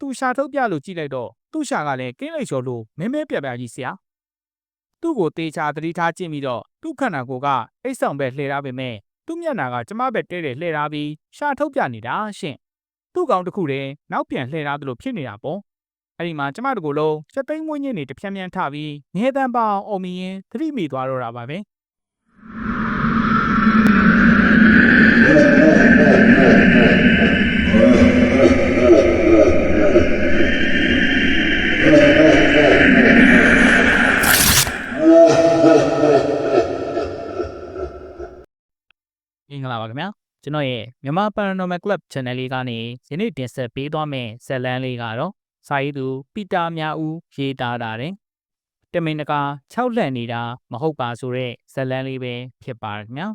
သူရှာထုတ်ပြလို့ကြည့်လိုက်တော့သူ့ရှာကလည်းကင်းလိုက်လျှော်လို့မဲမဲပြပြကြီးဆရာသူ့ကိုတေချာသတိထားကြည့်ပြီးတော့သူ့ခန္ဓာကိုယ်ကအိတ်ဆောင်ပဲလှည့်ထားပေမဲ့သူ့မျက်နှာကကျမပဲတဲတယ်လှည့်ထားပြီးရှာထုတ်ပြနေတာရှင့်သူ့ကောင်တစ်ခုတည်းနောက်ပြန်လှည့်ထားသလိုဖြစ်နေတာပေါ့အဲ့ဒီမှာကျမတို့ကိုယ်လုံးစက်သိမ်းမွေးညင်းနေတဖြန်းဖြန်းထပြီးငဲတန်းပအောင်အုံမီရင်သတိမိသွားတော့တာပါပဲ မင်္ဂလာပါခင်ဗျာကျွန်တော်ရဲ့မြန်မာ Paranormal Club Channel လေးကနေယနေ့တင်ဆက်ပေးသွားမယ့်ဇာတ်လမ်းလေးကတော့စာရေးသူပီတာမြဦးရေးသားတာတဲ့တမင်တကာ6လှန်နေတာမဟုတ်ပါဆိုတဲ့ဇာတ်လမ်းလေးပဲဖြစ်ပါတယ်ခင်ဗျာ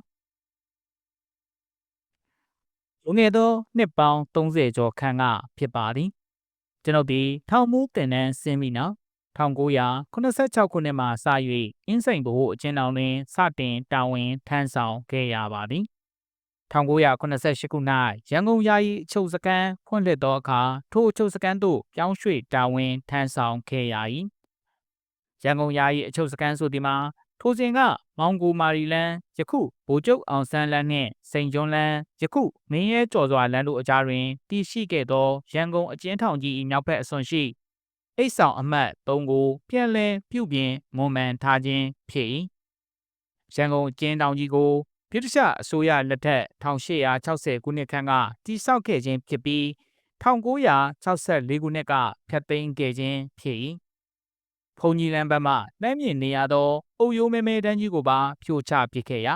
လူငယ်သောနှစ်ပေါင်း30ကျော်ခန့်ကဖြစ်ပါသည် ကျွန်ုပ်ဒီထောင်မူးတင်နန်းဆင်းပြီးနောက်1986ခုနှစ်မှစ၍အင်းစိန်ဘို့အကျဉ်းတော်တွင်စတင်တာဝန်ထမ်းဆောင်ခဲ့ရပါသည်1988ခုနှစ်ရန်ကုန်ယာယီအချုပ်စခန်းဖွင့်လှစ်သောအခါထိုအချုပ်စခန်းသို့ပြောင်းရွှေ့တာဝန်ထမ်းဆောင်ခဲ့ရ၏ရန်ကုန်ယာယီအချုပ်စခန်းဆိုသည်မှာ ထိုစဉ်ကမောင်ကိုမာရီလန်းယခုဗိုလ်ချုပ်အောင်ဆန်းလန်းနှင့်စိန်ကျွန်းလန်းယခုမင်းရဲကျော်စွာလန်းတို့အကြားတွင်တည်ရှိခဲ့သောရန်ကုန်အကျဉ်းထောင်ကြီး၏မြောက်ဘက်အစွန်ရှိအိတ်ဆောင်အမှတ်3ကိုပြန်လည်ပြုပြင်မွန်မှန်ထားခြင်းဖြစ်၏ရန်ကုန်အကျဉ်းထောင်ကြီးကိုဗြိတိရှအစိုးရလက်ထက်1860ခုနှစ်ခန့်ကတည်ဆောက်ခဲ့ခြင်းဖြစ်ပြီး1964ခုနှစ်ကဖျက်သိမ်းခဲ့ခြင်းဖြစ်၏ ဖုန်ကြီးလန်းဘက်မှနှမ်းမြင့်နေရသောအုပ်ရိုးမဲမဲတန်းကြီးကိုပါဖြိုချပစ်ခဲ့ရာ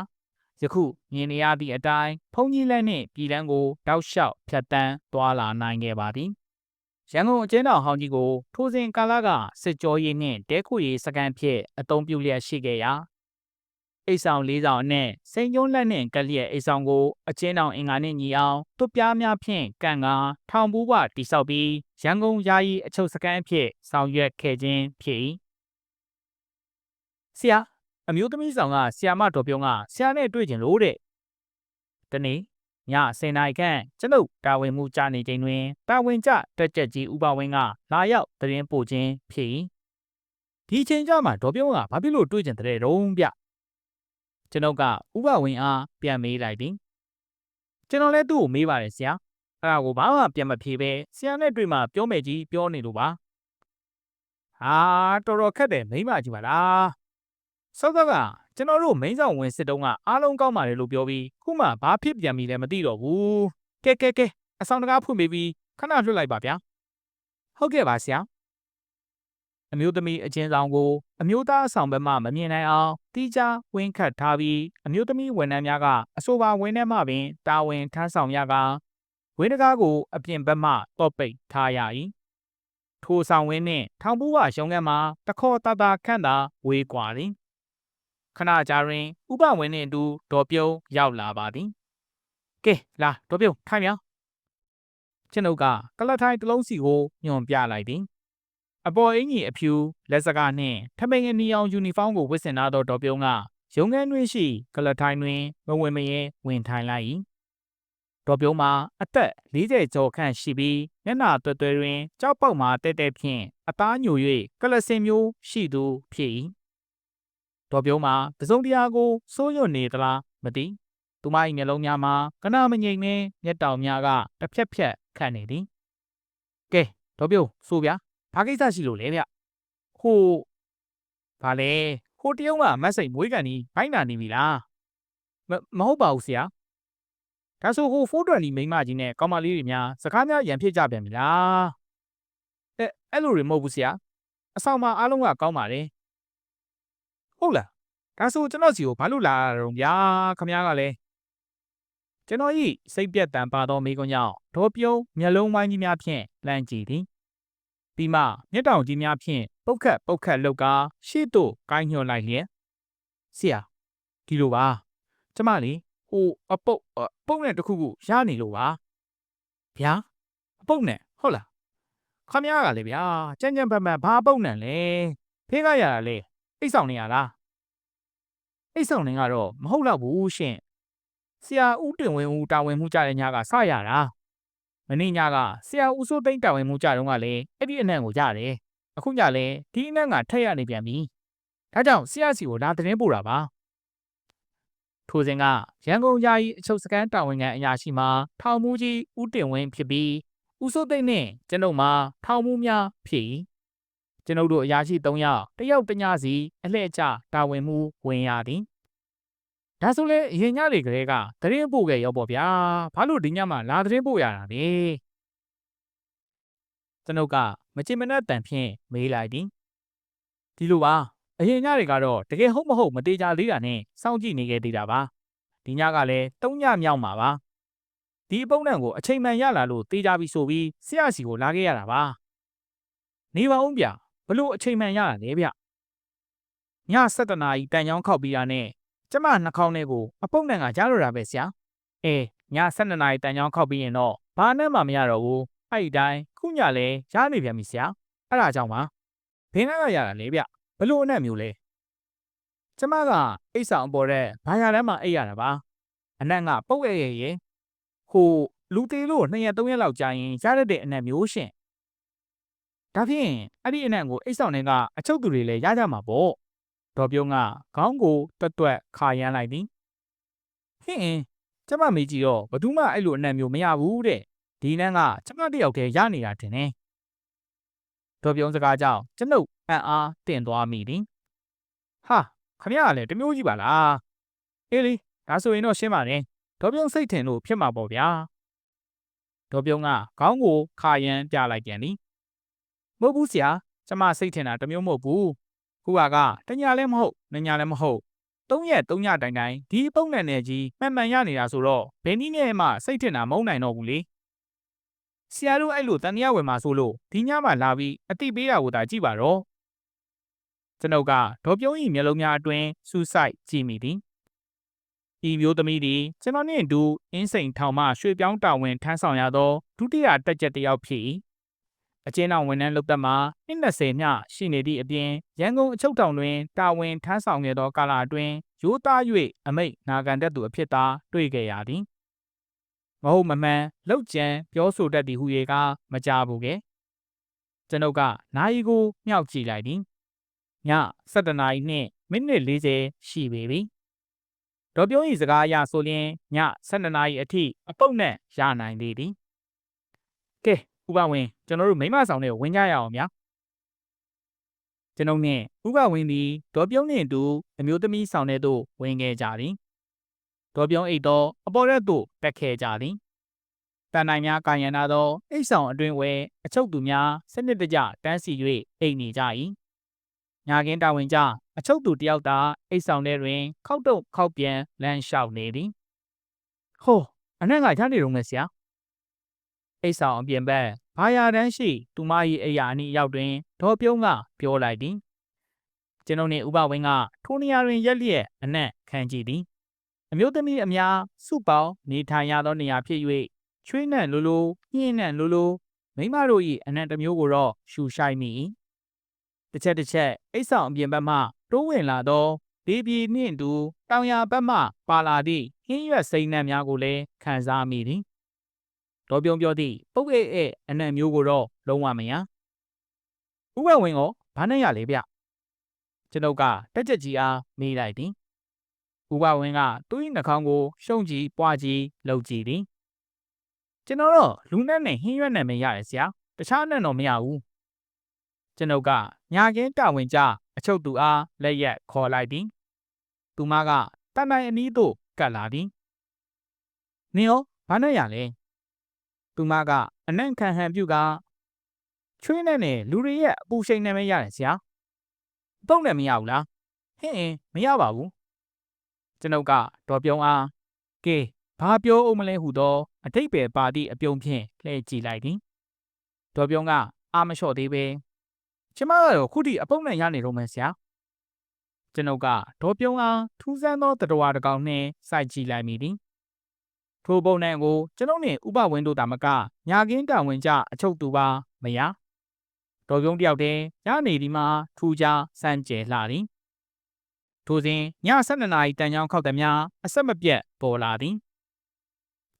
ယခုမြင်နေရသည့်အတိုင်းဖုန်ကြီးလန်းနှင့်ပြည်လန်းကိုတောက်လျှောက်ဖြတ်တန်းသွားလာနိုင်ခဲ့ပါသည်ရန်ကုန်အကျဉ်းထောင်ဟောင်းကြီးကိုထိုစဉ်ကာလကစစ်ကြောရေးနှင့်တဲခုရေးစကန်ဖြစ်အသုံးပြုလျက်ရှိခဲ့ရာ အိတ်ဆောင်၄ဆောင်အနက်စိန်ကျုံးလက်နှင့်ကလျက်အိတ်ဆောင်ကိုအချင်းတောင်အင်္ဂါနှင့်ညီအောင်တွပြားများဖြင့်ကန်ကာထောင်ဘူးကတိဆောက်ပြီးရန်ကုန်ယာယီအချုပ်စခန်းအဖြစ်ဆောင်ရွက်ခဲ့ခြင်းဖြစ်၏ဆရာအမျိုးသမီးဆောင်ကဆရာမတော်ပြုံးကဆရာနဲ့တွေ့ကြလို့တဲ့တနေ့ည10နာရီခန့်ကျွန်ုပ်တာဝန်မှုကြနေချိန်တွင်တာဝန်ကျတက်ကြက်ကြီးဥပဝင်းကလာရောက်တရင်ပို့ခြင်းဖြစ်၏ဒီချိန်ကျမှဒေါ်ပြုံးကဘာဖြစ်လို့တွေ့ကြတဲ့တုံးဗျ ကျွန်ုပ်ကဥပဝင်းအားပြန်မေးလိုက်သည်ကျွန်တော်လည်းသူ့ကိုမေးပါတယ်ဆရာအဲ့ဒါကိုဘာမှပြန်မဖြေပဲဆရာနဲ့တွေ့မှပြောမယ်ကြီးပြောနေလို့ပါဟာတော်တော်ခက်တယ်မိမကြီးပါလားစောစောကကျွန်တော်တို့မိန်းဆောင်ဝင်စစ်တုံးကအားလုံးကောင်းပါတယ်လို့ပြောပြီးခုမှဘာဖြစ်ပြန်ပြီလဲမသိတော့ဘူးကဲကဲကဲအဆောင်တကားဖွင့်ပေးပြီးခဏလွှတ်လိုက်ပါဗျာဟုတ်ကဲ့ပါဆရာ အမျိုးသမီးအချင်းဆောင်ကိုအမျိုးသားအဆောင်ဘက်မှမမြင်နိုင်အောင်တီးခြားဝင်းခတ်ထားပြီးအမျိုးသမီးဝန်ထမ်းများကအဆိုပါဝင်းထဲမှပင်တာဝန်ထမ်းဆောင်ရကဝင်းတကားကိုအပြင်ဘက်မှတော့ပိတ်ထားရ၏ထိုဆောင်ဝင်းနှင့်ထောင်ပူးဝရုံးခန်းမှာတခေါ်တာတာခန့်သာဝေးကွာသည်ခဏကြာတွင်ဥပဝင်းနှင့်အတူဒေါ်ပြုံးရောက်လာပါသည်ကဲလာဒေါ်ပြုံးထိုင်မြောင်းကျွန်ုပ်ကကလတ်ထိုင်းတစ်လုံးစီကိုညွန်ပြလိုက်သည် အပေါ်အင်ကြီးအဖြူလက်စကားနှင့်ထမိန်အနီအောင်ယူနီဖောင်းကိုဝတ်ဆင်ထားသောဒေါ်ပြုံးကရုံးခန်းတွင်ရှိကလတ်ထိုင်းတွင်မဝင်မရဲဝင်ထိုင်လိုက်၏ဒေါ်ပြုံးမှာအသက်40ကျော်ခန့်ရှိပြီးမျက်နှာတွဲတွဲတွင်ကြောက်ပေါက်မှာတဲတဲဖြင့်အသားညို၍ကလစင်မျိုးရှိသူဖြစ်၏ဒေါ်ပြုံးမှာတစုံတရာကိုစိုးရွံ့နေသလားမသိသူမ၏မျက်လုံးများမှာကနာမငြိမ်နှင့်မျက်တောင်များကတစ်ဖြက်ဖြက်ခတ်နေသည်ကဲဒေါ်ပြုံးဆိုဗျာ ဘာကိစ္စရှိလို့လဲဗျဟိုဘာလဲဟိုတရုံးကမတ်စိတ်မွေးကန်ကြီးဘိုင်းနာနေပြီလားမမဟုတ်ပါဘူးဆရာဒါဆိုဟိုဖိုးတွန်ဒီမိန်းမကြီးနဲ့ကောင်မလေးတွေများစကားများရန်ဖြစ်ကြပြန်ပြီလားအဲအဲ့လိုတွေမဟုတ်ဘူးဆရာအဆောင်မှာအားလုံးကကောင်းပါတယ်ဟုတ်လားဒါဆိုကျွန်တော်စီကိုဘာလို့လာရတော့ဗျာခမ ्या ကလည်းကျွန်တော်ဤစိတ်ပြက်တန်ပါသောမိကွန်းကြောင့်ဒေါ်ပြုံးမျက်လုံးပိုင်းကြီးများဖြင့်လှမ်းကြည့်သည် ပြီးမှမျက်တောင်ကြီးများဖြင့်ပုတ်ခတ်ပုတ်ခတ်လောက်ကာရှေ့သို့ကိုင်းညွှန်လိုက်လျက်ဆရာဒီလိုပါကျမလေးဟိုအပုတ်အပုတ်နဲ့တခုခုရနေလို့ပါဗျာအပုတ်နဲ့ဟုတ်လားခမ ्या ကလည်းဗျာကြမ်းကြမ်းပန်းပန်းဘာအပုတ်နဲ့လဲဖေးကရတာလေအိတ်ဆောင်နေရလားအိတ်ဆောင်နေကတော့မဟုတ်တော့ဘူးရှင်ဆရာဦးတင်ဝင်းဦးတာဝန်မှုကြတဲ့ညကစရတာ မင်းညကဆရာဦးစိုးသိန်းတာဝန်မှုကြတော့ကလည်းအဲ့ဒီအနံ့ကိုရတယ်အခုညလည်းဒီအနံ့ကထက်ရနေပြန်ပြီဒါကြောင့်ဆရာစီကိုလာသတင်းပို့တာပါထိုစဉ်ကရန်ကုန်ယာယီအချုပ်စခန်းတာဝန်ခံအရာရှိမှထောင်မူကြီးဦးတင်ဝင်းဖြစ်ပြီးဦးစိုးသိန်းနဲ့ကျွန်ုပ်မှာထောင်မူများဖြစ်၏ကျွန်ုပ်တို့အရာရှိ၃ယောက်တယောက်တညစီအလှည့်ကျတာဝန်မှုဝင်ရသည် ဒါဆိုလေအရင်ညလေကလေးကသတင်းပို့ခဲ့ရောပေါ့ဗျာဘာလို့ဒီညမှလာသတင်းပို့ရတာလဲကျွန်ုပ်ကမချင်မနှက်တန်ဖြင့်မေးလိုက်သည်ဒီလိုပါအရင်ညတွေကတော့တကယ်ဟုတ်မဟုတ်မသေးကြသေးတာနဲ့စောင့်ကြည့်နေခဲ့သေးတာပါဒီညကလည်း၃ညမြောက်မှာပါဒီအပုံနဲ့ကိုအချိန်မှန်ရလာလို့တေးကြပြီဆိုပြီးဆရာစီကိုလာခဲ့ရတာပါနေပါဦးဗျဘလို့အချိန်မှန်ရတာလဲဗျည7နာရီတန်ချောင်းခောက်ပြီးတာနဲ့ ကျမနှာခေါင်းထဲကိုအပုံနဲ့ကကြားလို့တာပဲဆရာအေးည7နာရီတန်ချောင်းခောက်ပြီးရင်တော့ဘာနဲ့မှမရတော့ဘူးအဲ့ဒီတိုင်းခုညလည်းရနေပြန်ပြီဆရာအဲ့ဒါကြောင့်ပါဘင်းနဲ့ကရတာလေဗျဘလို့အနက်မျိုးလဲကျမကအိတ်ဆောင်အပေါ်တဲ့ဘာရလမ်းမှာအိတ်ရတာပါအနက်ကပုတ်ရရဲ့ရဲ့ဟိုလူသေးလို့2ရက်3ရက်လောက်ကြာရင်ရရတဲ့အနက်မျိုးရှင်ဒါဖြင့်အဲ့ဒီအနက်ကိုအိတ်ဆောင်တွေက အချုပ်သူတွေလည်းရကြမှာပေါ့ ဒေါ်ပြုံးကခေါင်းကိုတွတ်တွတ်ခါရမ်းလိုက်သည်ဟင်းအင်းကျမမေးကြည့်တော့ဘယ်သူမှအဲ့လိုအနက်မျိုးမရဘူးတဲ့ဒီနန်းကကျမတယောက်တည်းရနေတာတင်နေဒေါ်ပြုံးစကားကြောင့်ကျွန်ုပ်အံ့အားတင့်သွားမိသည်ဟာခမရကလည်းတမျိုးကြီးပါလားအေးလေဒါဆိုရင်တော့ရှင်းပါနဲ့ဒေါ်ပြုံးစိတ်ထင်လို့ဖြစ်မှာပေါ့ဗျာဒေါ်ပြုံးကခေါင်းကိုခါရမ်းပြလိုက်ပြန်သည်မဟုတ်ဘူးဆရာကျမစိတ်ထင်တာတမျိုးမဟုတ်ဘူး ခုကကတညာလည်းမဟုတ်နညာလည်းမဟုတ်သုံးရက်သုံးညတိုင်တိုင်ဒီပုံနဲ့နဲ့ကြီးမှန်မှန်ရနေတာဆိုတော့ဘယ်နည်းနဲ့မှစိတ်ထင်တာမဟုတ်နိုင်တော့ဘူးလေဆရာတို့အဲ့လိုတန်တရားဝင်မှာဆိုလို့ဒီညမှလာပြီးအတိပေးတာကိုသာကြည့်ပါတော့ကျွန်ုပ်ကဒေါ်ပြုံး၏မျက်လုံးများအတွင်းစူးစိုက်ကြည့်မိသည်ဤမျိုးသမီးသည်ကျွန်တော်နှင့်အတူအင်းစိန်ထောင်မှရွှေပြောင်းတာဝန်ထမ်းဆောင်ရသောဒုတိယတက်ချက်တစ်ယောက်ဖြစ်၏ အကျဉ်းတော်ဝန်ထမ်းလုပ်သက်မှာနှစ်20မျှရှိနေသည့်အပြင်ရန်ကုန်အချုပ်ထောင်တွင်တာဝန်ထမ်းဆောင်ခဲ့သောကာလအတွင်းရိုးသား၍အမိတ်နာခံတတ်သူအဖြစ်သာတွေ့ခဲ့ရသည်မဟုတ်မမှန်လောက်ကျန်ပြောဆိုတတ်သည်ဟု၍ကမကြဘူးကဲကျွန်ုပ်ကနာယီကိုမြောက်ကြည့်လိုက်သည်ည7နာရီနှင့်မိနစ်40ရှိပေပြီဒေါ်ပြုံး၏စကားအရဆိုလျင်ည12နာရီအထိအပုတ်နဲ့ရနိုင်သေးသည်ကဲ ဥပဝင်ကျွန်တော်တို့မိမဆောင်နဲ့ဝင်ကြရအောင်ဗျာကျွန်ုပ်နှင့်ဥပဝင်သည်ဒေါ်ပြုံးနှင့်အတူအမျိုးသမီးဆောင်ထဲသို့ဝင်ခဲ့ကြသည်ဒေါ်ပြုံးအိတ်တော့အပေါ်ရက်သို့တက်ခဲ့ကြသည်တန်နိုင်များကာယံနာသောအိတ်ဆောင်အတွင်ဝဲအချုပ်သူများစနစ်တကျတန်းစီ၍အိတ်နေကြ၏ညာကင်းတာဝန်ကြအချုပ်သူတယောက်သာအိတ်ဆောင်ထဲတွင် ခောက်တုတ်ခောက်ပြန်လမ်းလျှောက်နေသည်ဟိုးအနက်ကရနေတော့မယ်ဆရာ အိတ်ဆောင်အပြင်ဘက်ဘာယာတန်းရှိသူမ၏အိယာအနီးရောက်တွင်ဒေါ်ပြုံးကပြောလိုက်သည်ကျွန်ုပ်နှင့်ဥပဝင်းကထိုနေရာတွင်ရက်လျက်အနက်ခံကြည့်သည်အမျိုးသမီးအများစုပေါင်းနေထိုင်ရသောနေရာဖြစ်၍ချွေးနှံလိုလိုညှင်းနှံလိုလိုမိမတို့၏အနက်တစ်မျိုးကိုတော့ရှူရှိုက်မိ၏တစ်ချက်တစ်ချက်အိတ်ဆောင်အပြင်ဘက်မှတိုးဝင်လာသောဒေးပြည်နှင့်တူတောင်ယာဘက်မှပါလာသည့်ဟင်းရွက်စိမ်းနှံများကိုလည်းခံစားမိသည် တော်ပြုံးပြောသည့်ပုတ်အိတ်ရဲ့အနံ့မျိုးကိုတော့လုံးဝမရဥပဝင်ကိုဘာနဲ့ရလဲဗျကျွန်ုပ်ကတက်ကြက်ကြီးအားမေးလိုက်သည်ဥပဝင်ကသူ့၏နှာခေါင်းကိုရှုံကြည့်ပွားကြည့်လှုပ်ကြည့်သည်ကျွန်တော်တော့လူနဲ့နဲ့ဟင်းရွက်နဲ့မရတယ်ဆရာတခြားနဲ့တော့မရဘူးကျွန်ုပ်ကညာကင်းတာဝန်ကြအချုပ်သူအားလက်ရက်ခေါ်လိုက်သည်သူမကတန်တိုင်အနီးသို့ကပ်လာသည်နင်ရောဘာနဲ့ရလဲ သူမကအနံ့ခံဟန်ပြုကချွေးနဲ့နဲ့လူတွေရဲ့အပူရှိန်နဲ့မရတယ်ဆရာပုတ်နဲ့မရဘူးလားဟင်းအင်းမရပါဘူးကျွန်ုပ်ကဒေါ်ပြုံးအားကဲဘာပြောအောင်မလဲဟုသောအတိတ်ပဲပါသည့်အပြုံးဖြင့်လှည့်ကြည့်လိုက်သည်ဒေါ်ပြုံးကအာမလျှော့သေးပဲကျမကတော့ခုထိအပုံနဲ့ရနေတော့မယ်ဆရာကျွန်ုပ်ကဒေါ်ပြုံးအားထူးဆန်းသောတတော်တကောင်နှင့်စိုက်ကြည့်လိုက်မိသည် ထိုပုံနှံကိုကျွန်ုပ်နှင့်ဥပဝင်းတို့တာမကညာကင်းတာဝန်ကြအချုပ်သူပါမရတော်ပြုံးတယောက်တည်းရနေဒီမှာထူးခြားစမ်းကြဲလှသည်ထိုစဉ်ည12နာရီတန်ချောင်းခောက်သည်များအဆက်မပြတ်ပေါ်လာသည်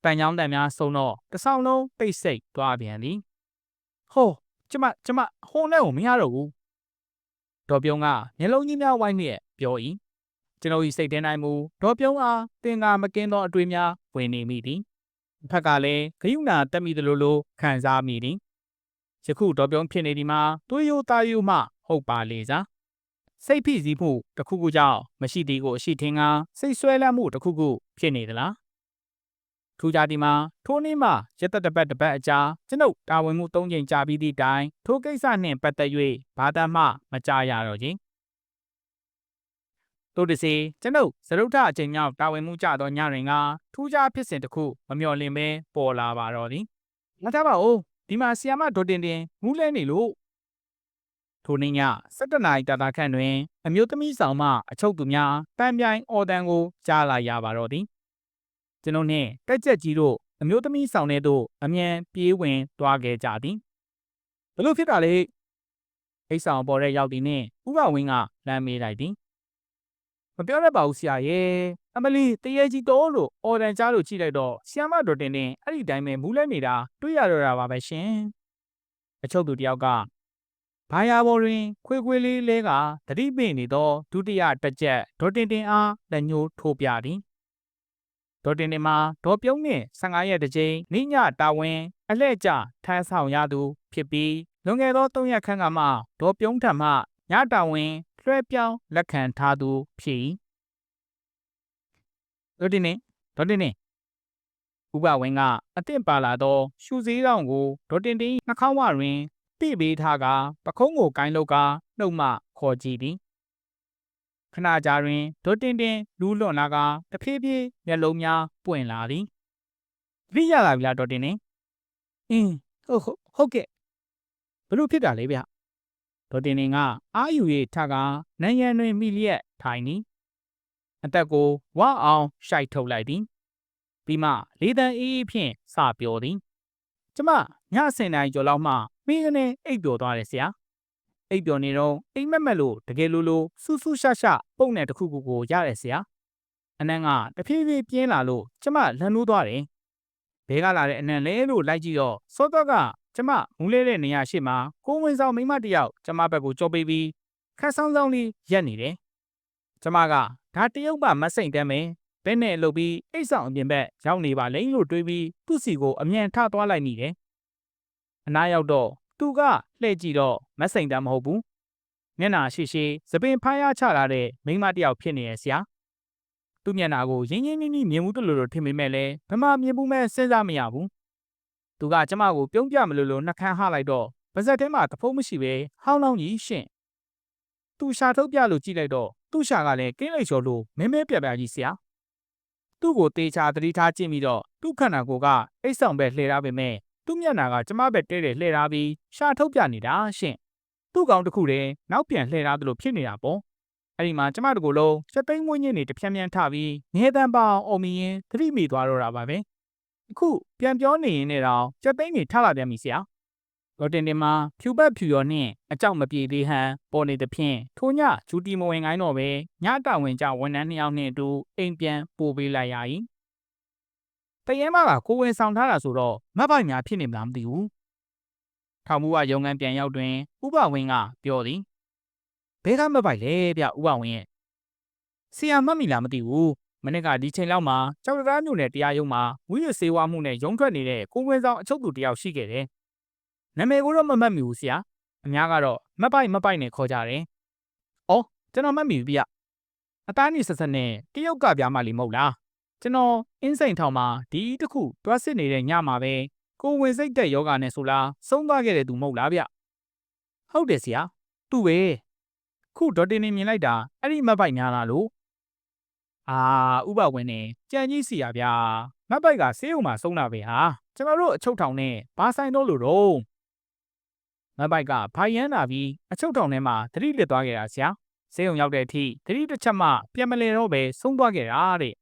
တတန်ချောင်းတန်များဆုံးတော့တစ်ဆောင်လုံးပိတ်စိတ်သွားပြန်သည်ဟိုးကျမကျမဟိုနဲ့ကိုမရတော့ဘူးဒေါ်ပြုံးကမျက်လုံးကြီးများဝိုင်းလျက်ပြော၏ ကျွန်ုပ်၏စိတ်ထဲ၌မူဒေါ်ပြုံးအားတင်ကာမကင်းသောအတွေ့များဝင်နေမိသည်အဖက်ကလည်းဂယုဏတက်မိသလိုလိုခံစားမိသည်ယခုဒေါ်ပြုံးဖြစ်နေဒီမှာတွေးရိုးသားရိုးမှဟုတ်ပါလေစားစိတ်ဖိစီးမှုတစ်ခုခုကြောင့်မရှိသည်ကိုအရှိထင်ကစိတ်ဆွဲလန်းမှုတစ်ခုခုဖြစ်နေသလားထူးခြားသည်မှာထိုနေ့မှရက်သက်တစ်ပတ်တစ်ပတ်အကြာကျွန်ုပ်တာဝန်မှု၃ချိန်ကြာပြီးသည့်တိုင်ထိုကိစ္စနှင့်ပတ်သက်၍ဘာသာမှမကြားရတော့ခြင်း တို့တစေကျွန်ုပ်သရုတ်ထအချိန်မြောက်တာဝန်မှုကြသောညတွင်ကထူးခြားဖြစ်စဉ်တစ်ခုမမျှော်လင့်ပဲပေါ်လာပါတော့သည်။ငါသားပါဦးဒီမှာဆီယာမဒေါ်တင်တင်မူးလဲနေလို့ထိုနေ့ည17နာရီတာတာခန့်တွင် အမျိုးသမီးဆောင်မှအချုပ်သူများတန်ပြိုင်အော်တန်ကိုကြားလာရပါတော့သည်ကျွန်ုပ်နှင့်တက်ကြက်ကြီးတို့အမျိုးသမီးဆောင်ထဲသို့အမြန်ပြေးဝင်သွားခဲ့ကြသည်ဘလို့ဖြစ်တာလဲအိတ်ဆောင်ပေါ်တဲ့ရောက်သည်နှင့်ဥပဝင်းကလမ်းမေးလိုက်သည် မပြောရပါဘူးဆရာရဲ့အမလီတရေကြီးတော်လို့အော်တန်ကြားလို့ကြည့်လိုက်တော့ဆီယမတော်တင်တင်အဲ့ဒီတိုင်းပဲမူးလဲနေတာတွေ့ရတော့တာပါပဲရှင်အချုပ်သူတယောက်ကဘာယာပေါ်တွင် ခွေခွေလေးလဲကတတိပင်နေသောဒုတိယတစ်ချက်ဒေါ်တင်တင်အားလက်ညှိုးထိုးပြသည်ဒေါ်တင်တင်မှာဒေါ်ပြုံးနှင့်15ရက်တစ်ကြိမ်နိညတာဝန်အလှဲ့ကျထမ်းဆောင်ရသူဖြစ်ပြီးလွန်ခဲ့သော3ရက်ခန့်ကမှဒေါ်ပြုံးထံမှညတာဝန် လွှဲပြောင်းလက်ခံထားသူဖြစ်၏ဒေါ်တင်တင်ဒေါ်တင်တင်ဥပဝင်းကအသင့်ပါလာသော ရှူစည်းတောင်ကိုဒေါ်တင်တင်နှာခေါင်းဝတွင်တိပေးထားကပခုံးကိုကိုင်းလောက်ကနှုတ်မှခေါ်ကြည့်သည်ခဏကြာတွင်ဒွတ်တင်တင်လူးလွန်လာကတဖြည်းဖြည်းမျက်လုံးများပွင့်လာသည်သိရလာပြီလားဒေါ်တင်တင်အင်းဟုတ်ဟုတ်ဟုတ်ကဲ့ဘလို့ဖြစ်တာလဲဗျ ဒေါ်တင်တင်ကအာယူ၍ထကနန်းရံတွင်မိလျက်ထိုင်သည်အသက်ကိုဝအောင်ရှိုက်ထုတ်လိုက်သည်ပြီးမှလေးတန်းအေးအေးဖြင့်စပြောသည်ကျမညစင်တိုင်းကျော်လောက်မှမင်းကနေအိပ်ပျော်သွားတယ်ဆရာအိပ်ပျော်နေတော့အိမ်မက်မက်လို့တကယ်လို့လို့စူးစူးရှရှပုံနဲ့တခုခုကိုရတယ်ဆရာအနန်းကတဖြည်းဖြည်းပြင်းလာလို့ကျမလန်နိုးသွားတယ်ဘဲကလာတဲ့အနန်းလဲလို့လိုက်ကြည့်တော့စောတော့က ကျမမူးလဲတဲ့နေရာရှိမှကိုဝင်ဆောင်မိမတယောက်ကျမဘက်ကိုကြော်ပေးပြီးခက်ဆောင်ဆောင်လေးရက်နေတယ်ကျမကဒါတရုတ်မှမစိန်တမ်းမယ်ဘဲနဲ့လှုပ်ပြီးအိတ်ဆောင်အပြင်ဘက်ရောက်နေပါလိမ့်လို့တွေးပြီးသူ့စီကိုအမြန်ထသွားလိုက်မိတယ်အနားရောက်တော့သူကလှည့်ကြည့်တော့မစိန်တမ်းမဟုတ်ဘူးမျက်နာရှိရှိသပင်ဖားရချလာတဲ့မိန်းမတစ်ယောက်ဖြစ်နေရဲ့ဆရာသူ့မျက်နာကိုရင်းရင်းနှီးနှီးမြင်မှုတလို့လို့ထင်ပေမဲ့လည်းဘမမြင်ဘူးမဲ့စဉ်းစားမရဘူး သူကကျမကိုပြုံးပြမလို့လို့နှကန်းဟလိုက်တော့ပါဇက်ထဲမှာတဖုံးမရှိပဲဟောင်းလောင်းကြီးရှင့်သူရှာထုတ်ပြလို့ကြည့်လိုက်တော့သူ့ရှာကလည်းကင်းလိုက်လျှော်လို့မဲမဲပြပြကြီးဆရာသူ့ကိုတေချာသတိထားကြည့်ပြီးတော့သူ့ခန္ဓာကိုယ်ကအိတ်ဆောင်ပဲလှည့်ထားပေမဲ့သူ့မျက်နှာကကျမဘက်တဲတယ်လှည့်ထားပြီးရှာထုတ်ပြနေတာရှင့်သူ့ကောင်တစ်ခုတည်းနောက်ပြန်လှည့်ထားသလိုဖြစ်နေတာပေါ့အဲ့ဒီမှာကျမတို့ကိုလုံးစက်သိန်းမွေးညင်းနေတဖြန်းဖြန်းထပြီးငဲတန်းပအောင်အုံမီရင်သတိမိသွားတော့တာပါပဲ အခုပြန်ပြောနေရင်လည်းတော့စက်သိန်းနေထလာပြန်ပြီဆရာလော်တင်တင်မှာဖြူပတ်ဖြူရောနှင့်အကြောက်မပြေသေးဟန်ပေါ်နေသဖြင့်ထိုညဂျူတီမဝင်ကိုင်းတော့ပဲညတာဝင်ကြဝန်ထမ်းနှစ်ယောက်နှင့်အတူအိမ်ပြန်ပို့ပေးလိုက်ရ၏တရဲမကကိုဝင်ဆောင်ထားတာဆိုတော့မတ်ပိုက်များဖြစ်နေမလားမသိဘူးထောင်မှုကရုံငန်းပြန်ရောက်တွင်ဥပဝင်းကပြောသည်ဘဲကမတ်ပိုက်လဲဗျဥပဝင်းရဲ့ဆရာမှတ်မိလားမသိဘူး မနေ့ကဒီချိန်လောက်မှာကြောက်တရားမြို့နယ်တရားရုံးမှာဝိရစေဝါမှုနဲ့ရုံးထွက်နေတဲ့ကိုဝင်ဆောင်အချုပ်သူတယောက်ရှိခဲ့တယ်နာမည်ကိုတော့မမှတ်မိဘူးဆရာအများကတော့မတ်ပိုက်မပိုက်နဲ့ခေါ်ကြတယ်။အော်ကျွန်တော်မှတ်မိပြီဗျ။အသားနေဆက်ဆက်နဲ့တရုတ်ကပြားမှလီမဟုတ်လား။ကျွန်တော်အင်းစိန်ထောင်မှာဒီတခုတွားစစ်နေတဲ့ညမှာပဲကိုဝင်စိတ်တက်ယောဂနဲ့ဆိုလားဆုံးသွားခဲ့တဲ့သူမဟုတ်လားဗျ။ဟုတ်တယ်ဆရာ။သူ့ပဲ။ခုဒေါ်တင်နေမြင်လိုက်တာအဲ့ဒီမတ်ပိုက်များလားလို့။ အာဥပဝင်နေကြံကြီးစီရဗျာ။မတ်ပိုက်ကဆေးရုံမှာဆုံးတာပဲဟာ။ကျွန်တော်တို့အချုပ်ထောင်နဲ့ဘာဆိုင်တော့လို့တော့မတ်ပိုက်ကဖိုင်ရမ်းလာပြီးအချုပ်ထောင်ထဲမှာသတိလစ်သွားခဲ့တာဆရာဆေးရုံရောက်တဲ့အထိသတိတစ်ချက်မှပြန်မလည်တော့ပဲဆုံးသွားခဲ့တာတဲ့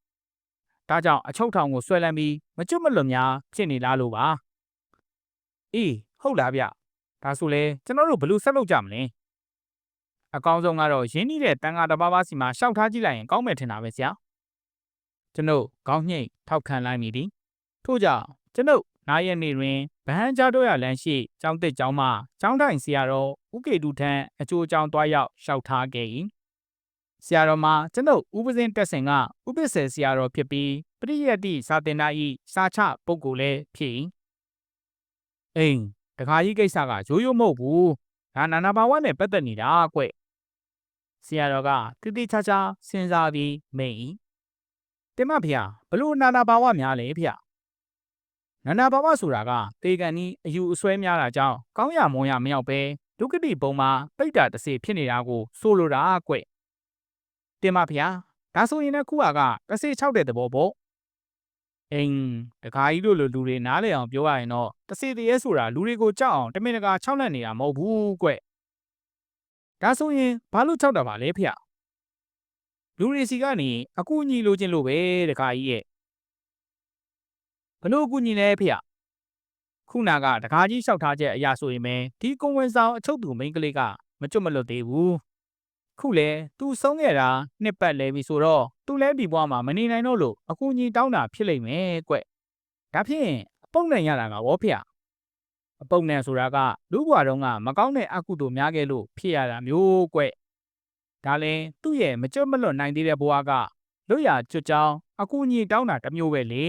ဒါကြောင့်အချုပ်ထောင်ကိုဆွဲလန်းပြီးမကျွတ်မလွတ်များဖြစ်နေလားလို့ပါအေးဟုတ်လားဗျဒါဆိုလဲကျွန်တော်တို့ဘယ်လိုဆက်လုပ်ကြမလဲ အကောင်းဆုံးကတော့ရင်းနှီးတဲ့တန်ဃာတစ်ပါးပါးစီမှာရှောက်ထားကြည့်လိုက်ရင်ကောင်းမယ်ထင်တာပဲဆရာကျွန်ုပ်ခေါင်းညှိတ်ထောက်ခံလိုက်မိသည်ထို့ကြောင့်ကျွန်ုပ်နားရက်နေ့တွင်ဗဟန်းကြားတော်ရလမ်းရှိကျောင်းတစ်ကျောင်းမှကျောင်းထိုင်ဆရာတော်ဦးကေတူထံအကျိုးအကြောင်းတွားရောက်လျှောက်ထားခဲ့၏ဆရာတော်မှာကျွန်ုပ်ဦးပစင်းတက်ဆင်ကဥပ္ပစေဆရာတော်ဖြစ်ပြီးပရိယတ်တိစာတင်နာဤစာချပုဂ္ဂိုလ်လည်းဖြစ်၏အိမ်တခါကြီးကိစ္စကရိုးရိုးမဟုတ်ဘူးဒါနာနာဘာဝနဲ့ပတ်သက်နေတာကွ ဆရာတော်ကတိတိကျကျစဉ်းစားပြီးမိန်၏တင်မဖေဘလို့နာနာဘာဝများလဲဖေနာနာဘာဝဆိုတာကတေကန်ဤအယူအဆွဲများတာကြောင့်ကောင်းရမွန်ရမရောက်ပဲဒုက္ခတိဘုံမှာပိတ်တာတစ်စေဖြစ်နေတာကိုဆိုလိုတာကွတင်မဖေဒါဆိုရင်လည်းခုကတစ်စေ၆တဲ့သဘောပေါ့အင်းတခါကြီးတို့လိုလူတွေနားလည်အောင်ပြောရရင်တော့တစေတည်းဆိုတာလူတွေကိုကြောက်အောင်တမင်တကာခြောက်လန့်နေတာမဟုတ်ဘူးကွ ဒါဆိုရင်ဘာလို့ခြောက်တာပါလဲဖေလူတွေစီကနေအကူအညီလိုချင်လို့ပဲတခါကြီးရဲ့ဘလို့အကူအညီလဲဖေခုနာကတခါကြီးလျှောက်ထားချက်အရာဆိုရင်ပဲဒီကွန်ဝင်ဆောင်အချုပ်သူမိန်းကလေးကမကြွမလွတ်သေးဘူးခုလေသူဆုံးခဲ့တာနှစ်ပတ်လဲပြီဆိုတော့သူလဲဒီဘွားမှာမနေနိုင်တော့လို့အကူအညီတောင်းတာဖြစ်လိမ့်မယ်ကွဒါဖြင့်အပုတ်နိုင်ရတာကဘောဖေ အပုတ်နဲ့ဆိုတာကလူ့ဘွားတုန်းကမကောင်းတဲ့အကုသိုလ်များခဲ့လို့ဖြစ်ရတာမျိုးကွဒါလည်းသူ့ရဲ့မကြွမလွတ်နိုင်သေးတဲ့ဘွားကလွတ်ရကျွတ်ကြောင်းအကူအညီတောင်းတာတစ်မျိုးပဲလေ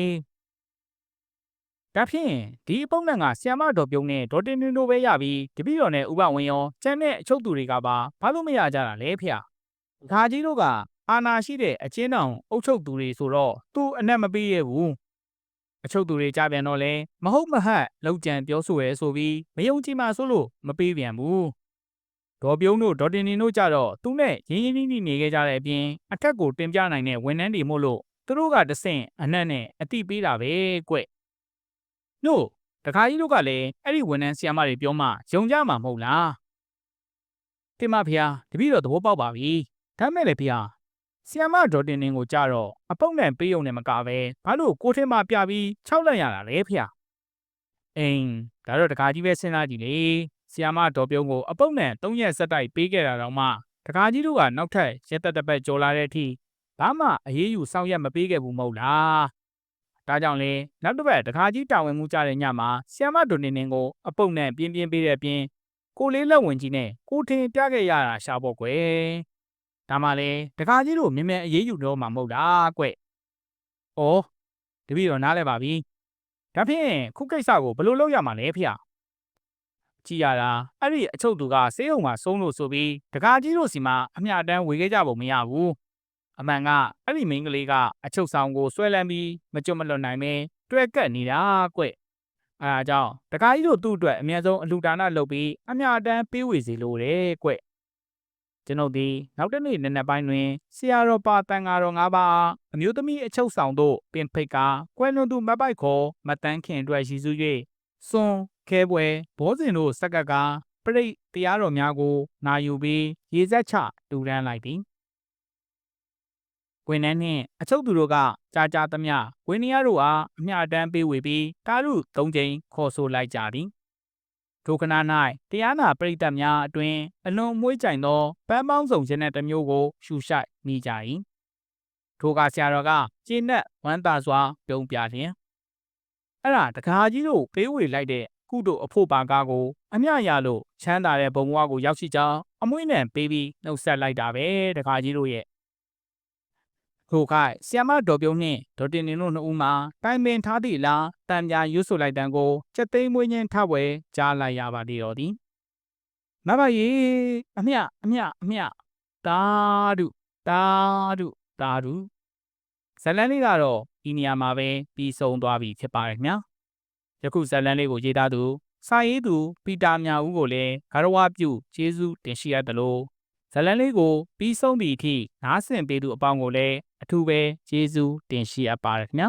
ဒါဖြင့်ဒီအပုံနဲ့ကဆီယမတော်ပြုံးနဲ့ဒေါ်တင်တင်တို့ပဲရပြီးတပည့်တော်နဲ့ဥပဝင်ရောကျန်တဲ့အချုပ်သူတွေကပါဘာလို့မရကြတာလဲဖေ။ခါကြီးတို့ကအာနာရှိတဲ့အချင်းတောင်အုပ်ချုပ်သူတွေဆိုတော့သူအနက်မပေးရဘူး။ အချုပ်သူတွေကြပြန်တော့လဲမဟုတ်မဟတ်လောက်ကြံပြောဆိုရဲဆိုပြီးမယုံကြည်မှဆိုလို့မပေးပြန်ဘူး။ဒေါ်ပြုံးတို့ဒေါ်တင်တင်တို့ကြတော့သူနဲ့ရင်းရင်းနှီးနှီးနေခဲ့ကြတဲ့အပြင်အထက်ကိုတင်ပြနိုင်တဲ့ဝန်ထမ်းတွေမို့လို့သူတို့ကတဆင့်အနက်နဲ့အတိပေးတာပဲကွ။နို့တခါကြီးတို့ကလည်းအဲ့ဒီဝန်ထမ်းဆီယမတွေပြောမှယုံကြမှာမဟုတ်လား။တင်မဖေဟာတပည့်တော်သဘောပေါက်ပါပြီ။ဒါမဲ့လေဖေဟာ ဆီယမဒေါ်တင်တင်ကိုကြတော့အပုတ်နဲ့ပေးုံနဲ့မကပဲဘာလို့ကိုထင်းမပြပြီးခြောက်လိုက်ရတာလဲဖေ။အိမ်ဒါတော့တခါကြီးပဲစဉ်းစားကြည့်လေ။ဆီယမဒေါ်ပြုံးကိုအပုတ်နဲ့၃ရက်ဆက်တိုက်ပေးခဲ့တာတော့မှတခါကြီးတို့ကနောက်ထပ်ရက်သက်တစ်ပတ်ကြော်လာတဲ့အထိဘာမှအရေးယူဆောင်ရွက်မပေးခဲ့ဘူးမဟုတ်လား။ဒါကြောင့်လေနောက်တစ်ပတ်တခါကြီးတာဝန်မှုကြတဲ့ညမှာဆီယမဒိုနေနင်ကိုအပုတ်နဲ့ပြင်းပြင်းပေးတဲ့အပြင်ကိုလေးလက်ဝင်ကြီးနဲ့ကိုထင်ပြခဲ့ရတာရှာပေါ့ကွယ်။ ဒါမှလည်းတခါကြီးတို့မြင်မြန်အရေးယူတော့မှာမဟုတ်လားကွ။အော်တပည့်တော်နားလဲပါပြီ။ဒါဖြင့်ခုကိစ္စကိုဘယ်လိုလုပ်ရမှာလဲဖေ။ကြည်ရတာအဲ့ဒီအချုပ်သူကဆေးရုံမှာဆုံးလို့ဆိုပြီးတကားကြီးတို့စီမှာအမျှတန်းဝေခဲ့ကြပုံမရဘူးအမှန်ကအဲ့ဒီမိန်းကလေးကအချုပ်ဆောင်ကိုဆွဲလန်းပြီးမကြွမလွတ်နိုင်ပဲတွဲကပ်နေတာကွအဲဒါကြောင့်တကားကြီးတို့သူ့အတွက်အမြဲဆုံးအလူဒါနလုပ်ပြီးအမျှတန်းပေးဝေစီလိုတယ်ကွ ကျွန်ုပ်ဒီနောက်တစ်နေ့နံနက်ပိုင်းတွင်ဆရာတော်ပါတန်ဃာတော်၅ပါးအမျိုးသမီးအချုပ်ဆောင်တို့ပင်ဖိတ်ကကွဲလွန်သူမပိုက်ခေါ်မတန်းခင်အတွက်ရည်စူး၍စွန်ခဲပွဲဘောဇင်တို့စက်ကကပြိတ်တရားတော်များကိုနာယူပြီးရေဆက်ချတူရန်လိုက်သည်ဝင်နှန်းနှင့်အချုပ်သူတို့ကကြာကြာသမျှဝင်းနီယာတို့အားအမျှတမ်းပေးဝေပြီးတာရု၃ကြိမ်ခေါ်ဆိုလိုက်ကြသည် ဒုခဏ၌တရားနာပရိသတ်များအတွင်အလွန်မွှေးကြိုင်သောပန်းပေါင်းစုံခြင်းတဲ့တစ်မျိုးကိုရှူရှိုက်မိကြ၏ထိုကဆရာတော်ကကျင်းနဲ့ဝမ်းသာစွာပြုံးပြလျင်အဲ့ဒါတကားကြီးတို့ပေးဝေလိုက်တဲ့ကုတို့အဖို့ပါကားကို အမျှရလို့ချမ်းသာတဲ့ဘုံဘဝကိုရောက်ရှိကြောင်းအမွှေးနဲ့ပေးပြီးနှုတ်ဆက်လိုက်တာပဲတကားကြီးတို့ရဲ့ ထိုခိုက်ဆီယမဒေါ်ပြုံးနှင့်ဒေါ်တင်တင်တို့နှစ်ဦးမှာတိုင်ပင်ထားသည့်လားတံပြာရွတ်ဆိုလိုက်တန်ကိုစက်သိမ်းမွေးချင်းထဝဲကြားလိုက်ရပါသေးတော်သည်မဘရေအမြအမြအမြတာဒုတာဒုတာဒုဇလန်းလေးကတော့ဒီနေရာမှာပဲပြီးဆုံးသွားပြီဖြစ်ပါတယ်ခင်ဗျာယခုဇလန်းလေးကိုရေးသားသူစာရေးသူပီတာမြဦးကိုလည်းဂရဝပြုကျေးဇူးတင်ရှိရတယ်လို့ဇလန်းလေးကိုပြီးဆုံးပြီအထိနားဆင်ပေးသူအပေါင်းကိုလည်းအထူးပဲကျေးဇူးတင်ရှိအပ်ပါတယ်ခင်ဗျာ